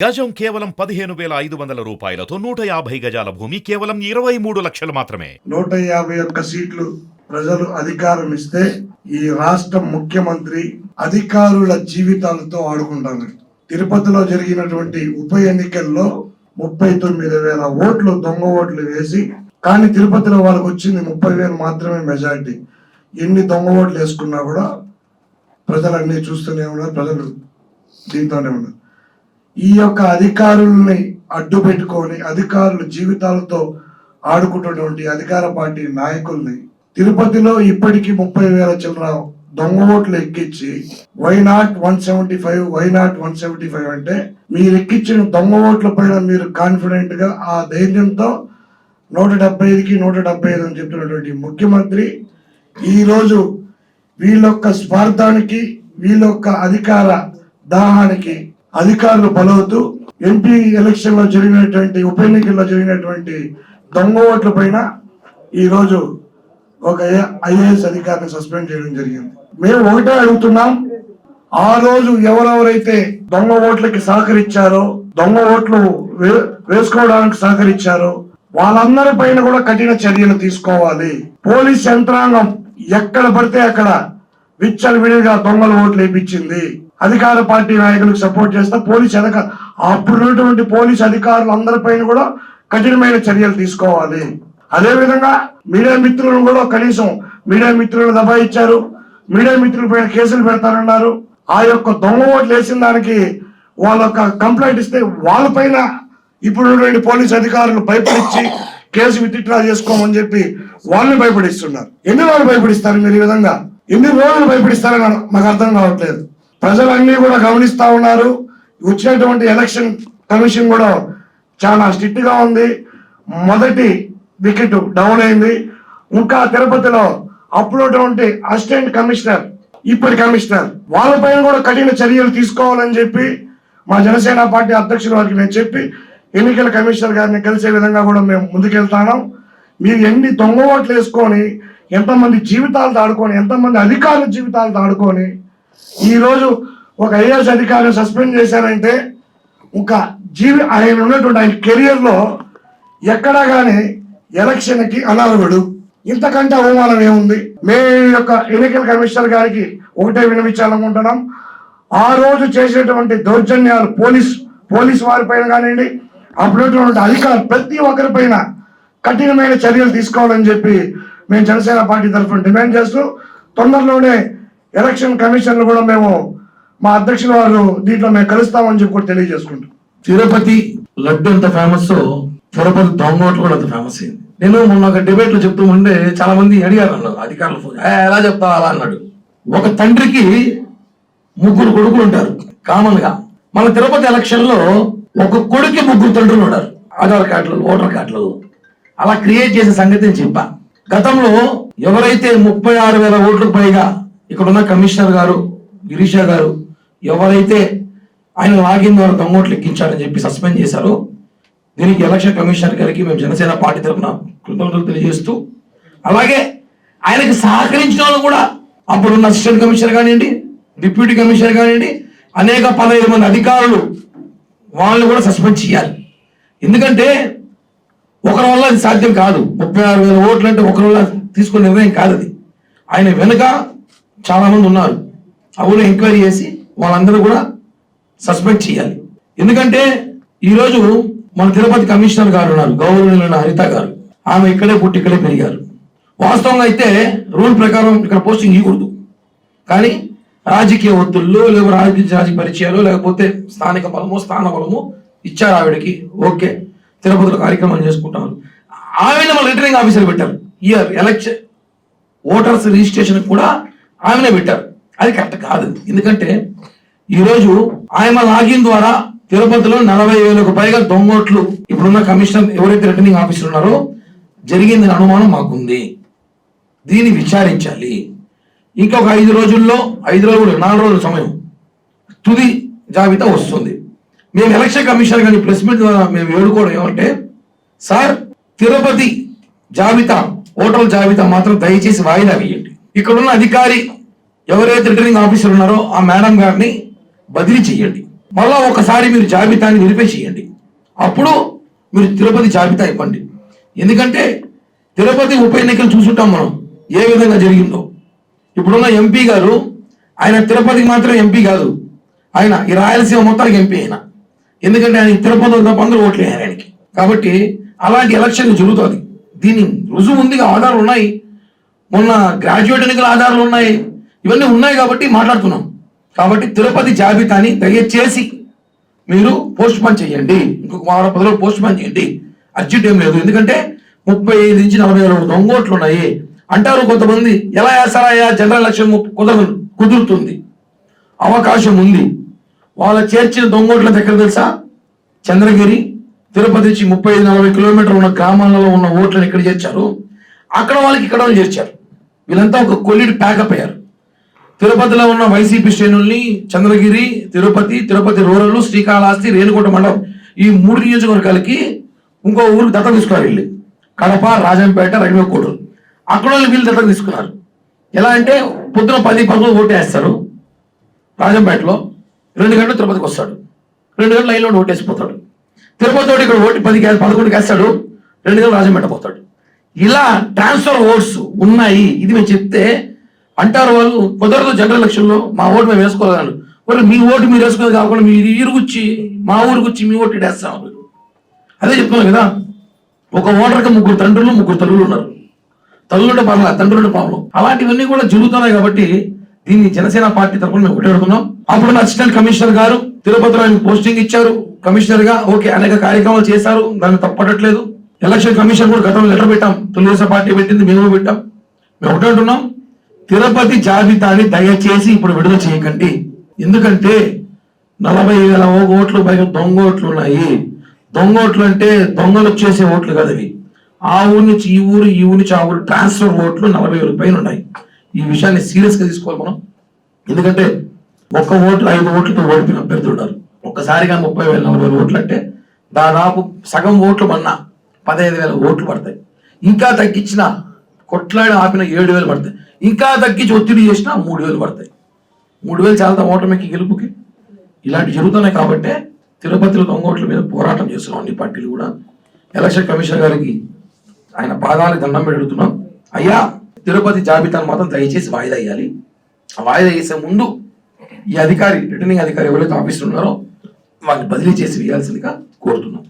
గజం కేవలం పదిహేను వేల ఐదు వందల రూపాయలతో నూట యాభై గజాల భూమి కేవలం ఇరవై మూడు లక్షలు మాత్రమే. నూట యాభై ఒక్క సీట్లు ప్రజలు అధికారం ఇస్తే ఈ రాష్ట్ర ముఖ్యమంత్రి అధికారుల జీవితాలతో ఆడుకుంటాను తిరుపతిలో జరిగినటువంటి ఉప ఎన్నికల్లో ముప్పై తొమ్మిది వేల ఓట్లు దొంగ ఓట్లు వేసి కానీ తిరుపతిలో వాళ్ళకి వచ్చింది ముప్పై వేలు మాత్రమే మెజారిటీ. ఎన్ని దొంగ ఓట్లు వేసుకున్నా కూడా ప్రజలన్నీ చూస్తూనే ఉన్నారు ప్రజలు దీంతోనే ఉన్నారు. ఈ యొక్క అధికారుల్ని అడ్డు పెట్టుకొని అధికారుల జీవితాలతో ఆడుకుంటున్నటువంటి అధికార పార్టీ నాయకుల్ని తిరుపతిలో ఇప్పటికీ ముప్పై వేల చిల్లర దొంగ ఓట్లు ఎక్కించి why not one seventy five why not one seventy five అంటే మీరు ఎక్కించిన దొంగ ఓట్ల పైన మీరు కాన్ఫిడెంట్గా ఆ ధైర్యంతో నూట డెబ్బై ఐదుకి నూట డెబ్బై ఐదు అని చెప్తున్నటువంటి ముఖ్యమంత్రి ఈరోజు వీళ్ళొక్క స్వార్థానికి వీళ్ళొక్క అధికార దాహానికి అధికారులు బలవద్దు ఎంపీ ఎలక్షన్లో జరిగినటువంటి ఉప ఎన్నికల్లో జరిగినటువంటి దొంగ ఓట్ల పైన ఈరోజు ఒక ఐఏఎస్ అధికారిని సస్పెండ్ చేయడం జరిగింది. మేము ఒకటే అడుగుతున్నాం ఆ రోజు ఎవరెవరైతే దొంగ ఓట్లకి సహకరించారో దొంగ ఓట్లు వే- వేసుకోవడానికి సహకరించారో వాళ్ళందరి పైన కూడా కఠిన చర్యలు తీసుకోవాలి. పోలీస్ యంత్రాంగం ఎక్కడ పడితే అక్కడ విచ్చలవిడిగా దొంగల ఓట్లు వేయించింది అధికార పార్టీ నాయకులకు సపోర్ట్ చేస్తా. పోలీస్ అధిక అప్పుడున్నటువంటి పోలీస్ అధికారులు అందరిపైన కూడా కఠినమైన చర్యలు తీసుకోవాలి. అదేవిధంగా మీడియా మిత్రులను కూడా కనీసం మీడియా మిత్రులను దబాయించారు మీడియా మిత్రులపైన కేసులు పెడతారన్నారు ఆ యొక్క దొంగ ఓట్లు వేసిన దానికి వాళ్ళ యొక్క కంప్లైంట్ ఇస్తే వాళ్ళపైన ఇప్పుడు పోలీస్ అధికారులు భయపడిచ్చి కేసు విత్డ్రా చేసుకోమని చెప్పి వాళ్ళని భయపడిస్తున్నారు. ఎన్ని రోజులు భయపడిస్తారు మీరు ఈ విధంగా? ఎన్ని రోజులు భయపడిస్తారని మాకు అర్థం కావట్లేదు. ప్రజలన్నీ కూడా గమనిస్తూ ఉన్నారు. వచ్చినటువంటి ఎలక్షన్ కమిషన్ కూడా చాలా స్ట్రిక్ట్గా ఉంది. మొదటి వికెట్ డౌన్ అయింది. ఇంకా తిరుపతిలో అప్పుడున్నటువంటి అసిస్టెంట్ కమిషనర్ ఇప్పటి కమిషనర్ వాళ్ళపైన కూడా కఠిన చర్యలు తీసుకోవాలని చెప్పి మా జనసేన పార్టీ అధ్యక్షుల వారికి నేను చెప్పి ఎన్నికల కమిషనర్ గారిని కలిసే విధంగా కూడా మేము ముందుకెళ్తాను మీరు ఎన్ని దొంగ ఓట్లు వేసుకొని ఎంతమంది జీవితాలు దాడుకొని ఎంతమంది అధికారుల జీవితాలు దాడుకొని ఈ రోజు ఒక ఐఏఎస్ అధికారిని సస్పెండ్ చేశారంటే ఇంకా జీవి ఆయన ఉన్నటువంటి ఆయన కెరియర్లో ఎక్కడా కానీ ఎలక్షన్కి అనర్హుడు ఇంతకంటే అవమానం ఏముంది? మే యొక్క ఎన్నికల కమిషనర్ గారికి ఒకటే వినిపించాలనుకుంటున్నాం ఆ రోజు చేసేటువంటి దౌర్జన్యాలు పోలీస్ పోలీస్ వారి పైన కానివ్వండి అప్పుడున్నటువంటి అధికారులు ప్రతి ఒక్కరి పైన కఠినమైన చర్యలు తీసుకోవాలని చెప్పి మేము జనసేన పార్టీ తరఫున డిమాండ్ చేస్తూ తొందరలోనే ఎలక్షన్ కమిషన్లు కూడా మేము మా అధ్యక్షుల వారు దీంట్లో మేము కలుస్తామని చెప్పి కూడా తెలియజేసుకుంటాం తిరుపతి లడ్డు ఎంత ఫేమస్ తిరుపతి దొంగోట్లు కూడా అంత ఫేమస్ అయింది నేను మొన్న ఒక డిబేట్లో చెప్తూ ఉంటే చాలా మంది అడిగారు అన్నారు అధికారులు ఫోన్ ఎలా చెప్తావు అలా? అన్నాడు. ఒక తండ్రికి ముగ్గురు కొడుకులు ఉంటారు కామన్గా. మన తిరుపతి ఎలక్షన్లో ఒక కొడుకు ముగ్గురు తండ్రులు ఉన్నారు. ఆధార్ కార్డులు ఓటర్ కార్డులు. అలా క్రియేట్ చేసిన సంగతి నేను చెప్పా. గతంలో ఎవరైతే ముప్పై ఆరు వేల ఓట్లకు పైగా ఇక్కడ ఉన్న కమిషనర్ గారు గిరీషా గారు ఎవరైతే ఆయన లాగిన్ ద్వారా దొంగోట్లు ఎక్కించారని చెప్పి సస్పెండ్ చేశారో. దీనికి ఎలక్షన్ కమిషనర్ గారికి మేము జనసేన పార్టీ తరఫున కృతజ్ఞతలు తెలియజేస్తూ అలాగే ఆయనకి సహకరించిన వాళ్ళు కూడా అప్పుడున్న అసిస్టెంట్ కమిషనర్ కానివ్వండి డిప్యూటీ కమిషనర్ కానివ్వండి అనేక పదహైదు మంది అధికారులు వాళ్ళని కూడా సస్పెండ్ చేయాలి. ఎందుకంటే ఒకరి వల్ల అది సాధ్యం కాదు. ముప్పై ఆరు వేల ఓట్లు అంటే ఒకరి వల్ల తీసుకునే నిర్ణయం కాదు అది ఆయన వెనుక చాలామంది ఉన్నారు. అవును ఎంక్వైరీ చేసి వాళ్ళందరూ కూడా సస్పెండ్ చేయాలి. ఎందుకంటే ఈరోజు మన తిరుపతి కమిషనర్ గారు ఉన్నారు గౌరవనీయులైన హరిత గారు. ఆమె ఇక్కడే పుట్టి ఇక్కడే పెరిగారు. వాస్తవంగా అయితే రూల్ ప్రకారం ఇక్కడ పోస్టింగ్ ఇవ్వకూడదు. కానీ రాజకీయ ఒత్తుళ్ళు లేకపోతే రాజకీయ రాజకీయ పరిచయాలు లేకపోతే స్థానిక బలము స్థాన బలము ఇచ్చారు ఆవిడకి. ఓకే తిరుపతిలో కార్యక్రమం చేసుకుంటారు ఆమెను మన రిటర్నింగ్ ఆఫీసర్ పెట్టారు. ఇయర్ ఎలక్షన్ ఓటర్స్ రిజిస్ట్రేషన్ కూడా ఆమెనే పెట్టారు. అది కరెక్ట్ కాదు. ఎందుకంటే ఈరోజు ఆయన లాగిన్ ద్వారా తిరుపతిలో నలభై వేలకు పైగా దొంగోట్లు ఇప్పుడున్న కమిషనర్ ఎవరైతే రిటర్నింగ్ ఆఫీసర్ ఉన్నారో జరిగింది అనుమానం మాకుంది. దీన్ని విచారించాలి. ఇంకొక ఐదు రోజుల్లో ఐదు రోజులు నాలుగు రోజుల సమయం తుది జాబితా వస్తుంది. మేము ఎలక్షన్ కమిషనర్ కానీ ప్రెస్ మీట్ ద్వారా మేము వేడుకోవడం ఏమంటే సార్ తిరుపతి జాబితా ఓటర్ల జాబితా మాత్రం దయచేసి వాయిదా వేయండి. ఇక్కడ ఉన్న అధికారి ఎవరైతే రిటర్నింగ్ ఆఫీసర్ ఉన్నారో ఆ మేడం గారిని బదిలీ చేయండి. మళ్ళా ఒకసారి మీరు జాబితాని వెరిఫై చేయండి. అప్పుడు మీరు తిరుపతి జాబితా ఇవ్వండి. ఎందుకంటే తిరుపతి ఉప ఎన్నికలు చూసుంటాం మనం ఏ విధంగా జరిగిందో. ఇప్పుడున్న ఎంపీ గారు ఆయన తిరుపతికి మాత్రం ఎంపీ కాదు. ఆయన ఈ రాయలసీమ మొత్తానికి ఎంపీ ఆయన ఎందుకంటే ఆయన తిరుపతి తప్ప అందరూ ఓట్లు వేయాలి ఆయనకి. కాబట్టి అలాంటి ఎలక్షన్ జరుగుతుంది. దీని రుజువు ఉంది ఆధారాలు ఉన్నాయి. మొన్న గ్రాడ్యుయేట్ ఎన్నికల ఆధారాలు ఉన్నాయి. ఇవన్నీ ఉన్నాయి కాబట్టి మాట్లాడుతున్నాం. కాబట్టి తిరుపతి జాబితాని దయచేసి మీరు పోస్ట్ పోన్ చేయండి. ఇంకొక వారం పది రోజులు పోస్ట్ పోన్ చేయండి. అర్జెంట్ ఏం లేదు. ఎందుకంటే ముప్పై ఐదు నుంచి నలభై వేల దొంగోట్లు ఉన్నాయి. అంటారు కొంతమంది ఎలా వేస్తారాయా జనరల్ ఎలక్షన్ కుదరదు. కుదురుతుంది. అవకాశం ఉంది. వాళ్ళ చేర్చిన దొంగోట్ల దగ్గర తెలుసా? చంద్రగిరి తిరుపతి నుంచి ముప్పై ఐదు నలభై కిలోమీటర్ ఉన్న గ్రామాలలో ఉన్న ఓట్లను ఇక్కడ చేర్చారు. అక్కడ వాళ్ళకి ఇక్కడ వాళ్ళు చేర్చారు. వీళ్ళంతా ఒక కొల్లిడి ప్యాకప్ అయ్యారు. తిరుపతిలో ఉన్న వైసీపీ శ్రేణుల్ని చంద్రగిరి తిరుపతి తిరుపతి రూరల్ శ్రీకాళహస్తి రేణుకోట మండలం ఈ మూడు నియోజకవర్గాలకి ఇంకో ఊరికి దత్తం తీసుకున్నారు వీళ్ళు. కడప రాజంపేట రైల్వే కోడూరు అక్కడ వీళ్ళు దత్త తీసుకున్నారు. ఎలా అంటే పొద్దున పది పదకొండు ఓటు వేస్తారు. రాజంపేటలో రెండు గంటలు తిరుపతికి వస్తాడు. రెండు గంటలు లైన్లో ఓటేసిపోతాడు తిరుపతి ఇక్కడ ఓటు పది పదకొండుకి వేస్తాడు. రెండు గంటలు రాజంపేట పోతాడు. ఇలా ట్రాన్స్ఫర్ ఓట్స్ ఉన్నాయి. ఇది మేము చెప్తే అంటారు వాళ్ళు కుదరదు జనరల్ ఎలక్షన్లో మా ఓటు మేము వేసుకోగలను మరి మీ ఓటు మీరు వేసుకునేది కాకుండా మీరు ఇరుగుచ్చి మా ఊరికి మీ ఓటు వేస్తాం అదే చెప్తున్నాం కదా ఒక ఓటర్కి ముగ్గురు తండ్రులు ముగ్గురు తల్లులు ఉన్నారు. తల్లుంటే పర్లా తండ్రులు పాపం. అలాంటివన్నీ కూడా జరుగుతున్నాయి కాబట్టి దీన్ని జనసేన పార్టీ తరఫున మేము ఒకటెడుతున్నాం అప్పుడు అసిస్టెంట్ కమిషనర్ గారు తిరుపతిలో ఆయన పోస్టింగ్ ఇచ్చారు. కమిషనర్గా ఓకే అనేక కార్యక్రమాలు చేశారు. దాన్ని తప్పట్లేదు ఎలక్షన్ కమిషన్ కూడా గతంలో లెటర్ పెట్టాం. తెలుగుదేశం పార్టీ పెట్టింది మేము పెట్టాం. మేము ఒకటే అంటున్నాం తిరుపతి జాబితాని దయచేసి ఇప్పుడు విడుదల చేయకండి. ఎందుకంటే నలభై వేల ఓట్లు పైగా దొంగ ఓట్లు ఉన్నాయి. దొంగ ఓట్లు అంటే దొంగలు వచ్చేసే ఓట్లు కదా అవి. ఆ ఊరి నుంచి ఈ ఊరు ఈ ఊరి నుంచి ఆ ఊరు ట్రాన్స్ఫర్ ఓట్లు నలభై వేల పైన ఉన్నాయి. ఈ విషయాన్ని సీరియస్గా తీసుకోవాలి మనం. ఎందుకంటే ఒక్క ఓట్లు ఐదు ఓట్లతో ఓడిపోయిన అభ్యర్థులు ఉన్నారు. ఒక్కసారిగా ముప్పై వేల నలభై వేల ఓట్లు అంటే దాదాపు సగం ఓట్లు మన్నా. పదహైదు వేల ఓట్లు పడతాయి. ఇంకా తగ్గించిన కొట్లాడి ఆపిన ఏడు వేలు పడతాయి. ఇంకా తగ్గించి ఒత్తిడి చేసినా మూడు వేలు పడతాయి. మూడు వేలు చాలా ఓటమికి గెలుపుకి ఇలాంటి జరుగుతున్నాయి కాబట్టి తిరుపతిలో దొంగ ఓట్ల మీద పోరాటం చేస్తున్నాం అన్ని పార్టీలు కూడా. ఎలక్షన్ కమిషనర్ గారికి ఆయన పాదాలకు దండం పెడుతున్నాం. అయ్యా తిరుపతి జాబితాను మాత్రం దయచేసి వాయిదా వేయాలి. వాయిదా వేసే ముందు ఈ అధికారి రిటర్నింగ్ అధికారి ఎవరైతే ఆఫీసులు ఉన్నారో వాళ్ళని బదిలీ చేసి వేయాల్సిందిగా కోరుతున్నాం.